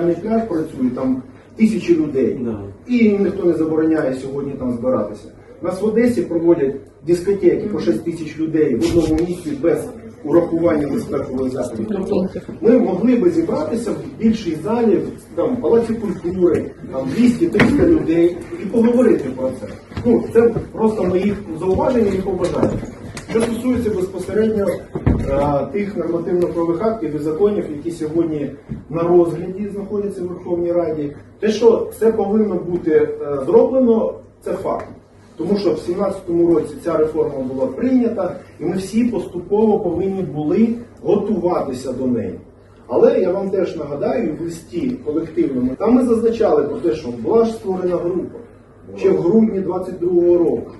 територіальний пляж працює, там тисячі людей. Да. І ніхто не забороняє сьогодні там збиратися. Нас в Одесі проводять дискотеки по 6 тисяч людей в одному місці без урахування безпекових заходів. Тобто ми могли би зібратися в більшій залі, там в палаці культури, там 200-300 людей і поговорити про це. Ну це просто мої зауваження і побажання. Що стосується безпосередньо тих нормативно-правових актів і законів, які сьогодні на розгляді знаходяться в Верховній Раді, те, що це повинно бути е, зроблено, це факт. Тому що в 2017 році ця реформа була прийнята, і ми всі поступово повинні були готуватися до неї. Але я вам теж нагадаю, в листі колективному там ми зазначали про те, що була ж створена група ще в грудні 22-го року.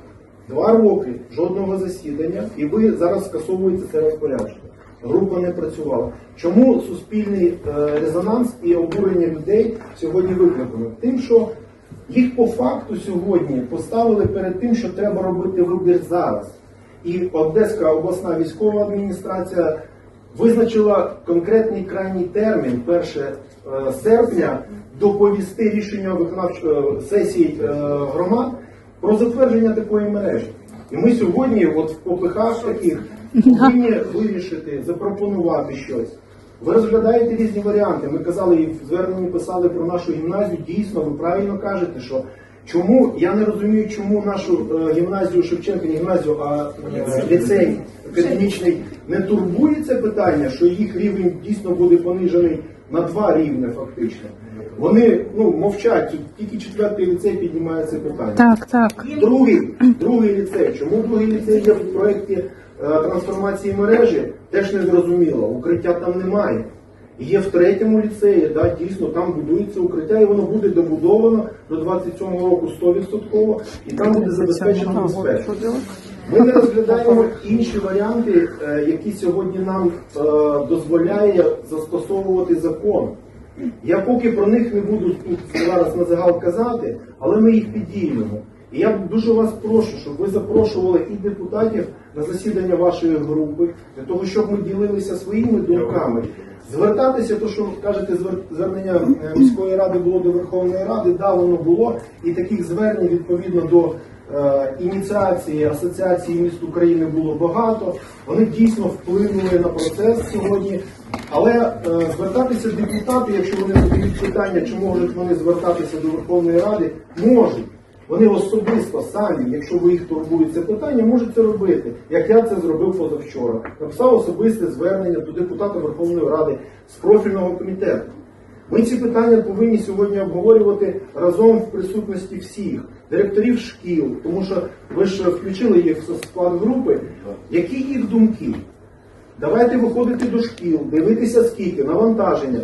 Два роки жодного засідання, і ви зараз скасовуєте це розпорядження. Група не працювала. Чому суспільний е, резонанс і обурення людей сьогодні викликано? Тим, що їх по факту сьогодні поставили перед тим, що треба робити вибір зараз. І Одеська обласна військова адміністрація визначила конкретний крайній термін, 1 е, серпня, доповісти рішення виконавчої сесії е, громад про затвердження такої мережі. І ми сьогодні, от в попихах таких, повинні вирішити, запропонувати щось. Ви розглядаєте різні варіанти. Ми казали і в зверненні писали про нашу гімназію. Дійсно, ви правильно кажете, що чому я не розумію, чому нашу е, гімназію Шевченка, не гімназію, а е, ліцей академічний не турбує це питання, що їх рівень дійсно буде понижений на два рівні, фактично. Вони ну мовчать, тільки четвертий ліцей піднімає це питання. Так, так. Другий, другий ліцей. Чому другий ліцей є в проєкті е, трансформації мережі? Теж не зрозуміло. Укриття там немає. Є в третьому ліцеї, да, дійсно, там будується укриття, і воно буде добудовано до 27-го року 100%, і там буде забезпечено безпечно. Ми не розглядаємо інші варіанти, е, які сьогодні нам е, дозволяє застосовувати закон. Я поки про них не буду тут зараз на загал казати, але ми їх підіймемо. І я дуже вас прошу, щоб ви запрошували і депутатів на засідання вашої групи, для того, щоб ми ділилися своїми думками. Звертатися, то що кажете, звер- звернення е, міської ради було до Верховної Ради, да, воно було, і таких звернень відповідно до ініціації Асоціації міст України було багато. Вони дійсно вплинули на процес сьогодні. Але е, звертатися депутати, якщо вони задають питання, чи можуть вони звертатися до Верховної Ради, можуть. Вони особисто самі, якщо ви їх турбує це питання, можуть це робити, як я це зробив позавчора. Написав особисте звернення до депутата Верховної Ради з профільного комітету. Ми ці питання повинні сьогодні обговорювати разом в присутності всіх директорів шкіл, тому що ви ж включили їх в склад групи. Які їх думки? Давайте виходити до шкіл, дивитися скільки, навантаження.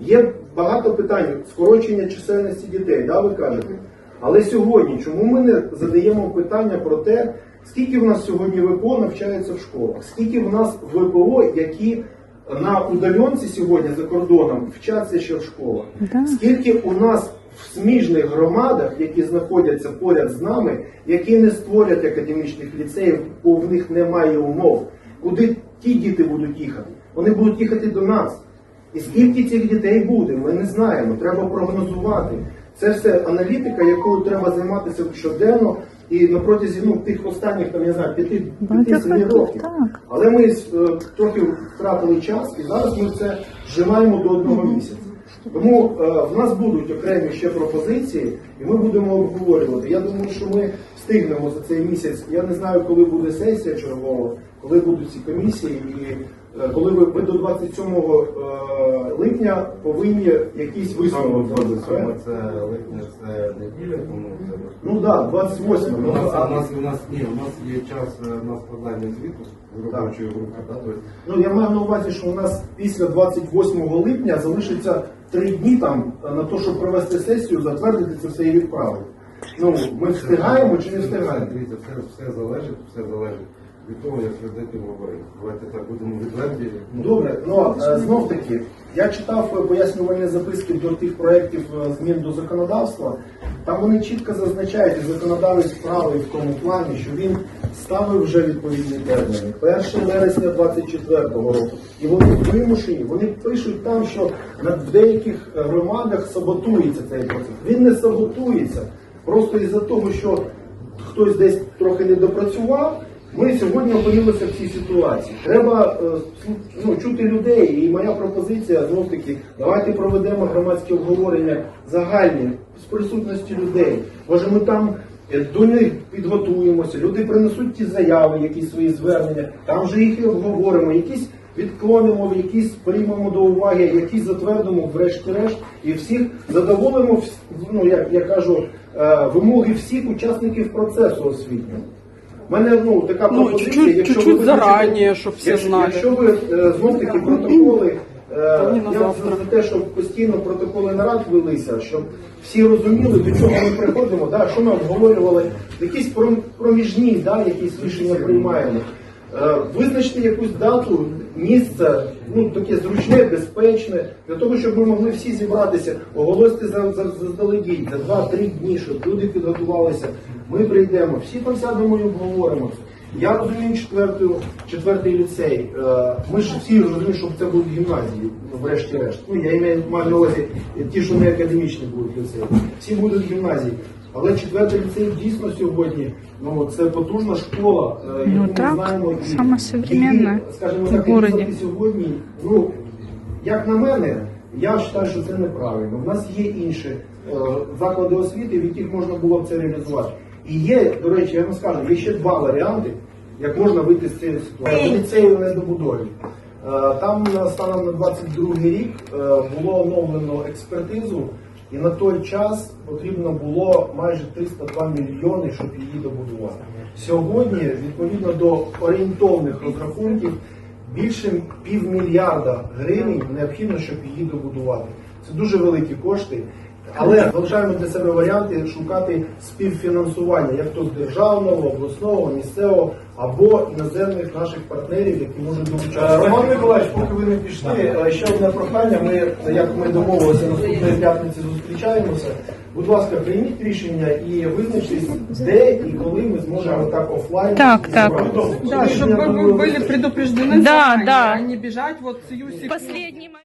Є багато питань, скорочення чисельності дітей, да, ви кажете. Але сьогодні, чому ми не задаємо питання про те, скільки в нас сьогодні ВПО навчається в школах, скільки в нас ВПО, які на удаленці сьогодні за кордоном вчаться ще в школах, Да. скільки у нас в сміжних громадах, які знаходяться поряд з нами, які не створять академічних ліцеїв, бо в них немає умов, куди ті діти будуть їхати? Вони будуть їхати до нас. І скільки цих дітей буде, ми не знаємо. Треба прогнозувати. Це все аналітика, якою треба займатися щоденно і на протязі ну, тих останніх там, я знаю, п'яти семи років, так. Але ми е, трохи втратили час, і зараз ми це зжимаємо до одного місяця. Тому е, в нас будуть окремі ще пропозиції, і ми будемо обговорювати. Я думаю, що ми встигнемо за цей місяць. Я не знаю, коли буде сесія чергова, коли будуть ці комісії, і е, коли ви, ви до 27 е, липня повинні висновок зробити. Саме це липня, це неділя, тому це Ну так, 28. У Ну, нас, а- у нас, у нас, ні, у нас є час е, на складання звіту з робочої групи, да, тобто Ну, я маю на увазі, що у нас після 28 липня залишиться три дні там е, на те, щоб провести сесію, затвердити це все і відправити. Ну, ми встигаємо чи не встигаємо? Дивіться, все, все залежить, все залежить від того, як ведете говорити. Давайте так будемо відверті. Добре, ну е, знов таки, я читав е, пояснювальні записки до тих проєктів е, змін до законодавства. Там вони чітко зазначають, і законодавець правий в тому плані, що він ставив вже відповідні терміни. 1 вересня 24-го року. І вони вимушені, вони пишуть там, що на в деяких громадах саботується цей процес. Він не саботується. Просто із-за того, що хтось десь трохи не допрацював. Ми сьогодні опинилися в цій ситуації. Треба е, ну, чути людей. І моя пропозиція знов таки, давайте проведемо громадські обговорення загальні з присутності людей. Може, ми там е, до них підготуємося, люди принесуть ті заяви, якісь свої звернення, там вже їх і обговоримо, якісь відклонимо, якісь приймемо до уваги, якісь затвердимо, врешті-решт, і всіх задоволимо, ну, як я кажу, е, вимоги всіх учасників процесу освітнього. У мене ну така Ну, пропозиція, чуть-чуть- якщо чуть-чуть ви визначите- зарані, щоб всі якщо, знали. Якщо ви е, знов таки протоколи, е, ні, на я завтра. за те, щоб постійно протоколи нарад велися, щоб всі розуміли, до чого ми приходимо, да, що ми обговорювали, якісь пром- проміжні, да, якісь рішення приймаємо. Е, Визначте якусь дату, місце, ну таке зручне, безпечне, для того, щоб ми могли всі зібратися, оголосити за, за, заздалегідь, за 2-3 дні, щоб люди підготувалися. Ми прийдемо, всі там сядемо і обговоримо. Я розумію четверту, четвертий ліцей. Е, Ми ж всі розуміємо, що це будуть гімназії, врешті-решт. Ну, я маю на увазі ті, що не академічні будуть ліцеї. Всі будуть гімназії. Але четвертий ліцей дійсно сьогодні ну, це потужна школа, е, яку ми так, знаємо. современна її, скажімо так, городі. сьогодні. Ну, як на мене, я вважаю, що це неправильно. У нас є інші е, заклади освіти, в яких можна було б це реалізувати. І є, до речі, я вам скажу, є ще два варіанти, як можна вийти з цієї ситуації. Ліцею не добудові. Е, Там е, станом на 22 рік було оновлено експертизу, і на той час потрібно було майже 302 мільйони, щоб її добудувати. Сьогодні, відповідно до орієнтовних розрахунків, більше півмільярда гривень необхідно, щоб її добудувати. Це дуже великі кошти. Але залишаємо для себе варіанти шукати співфінансування, як то з державного, обласного, місцевого або іноземних наших партнерів, які можуть долучатися. Роман Миколаївич, поки ви не пішли, е, ще одне прохання. Ми, як ми домовилися, наступної п'ятниці зустрічаємося. Будь ласка, прийміть рішення і визначтесь, де і коли ми зможемо так офлайн. Так, так. зібрати. Да, Рішення, чтобы вы думаю, были визначите. предупреждены Да, заранее, да. а не бежать вот сию секунду. Последний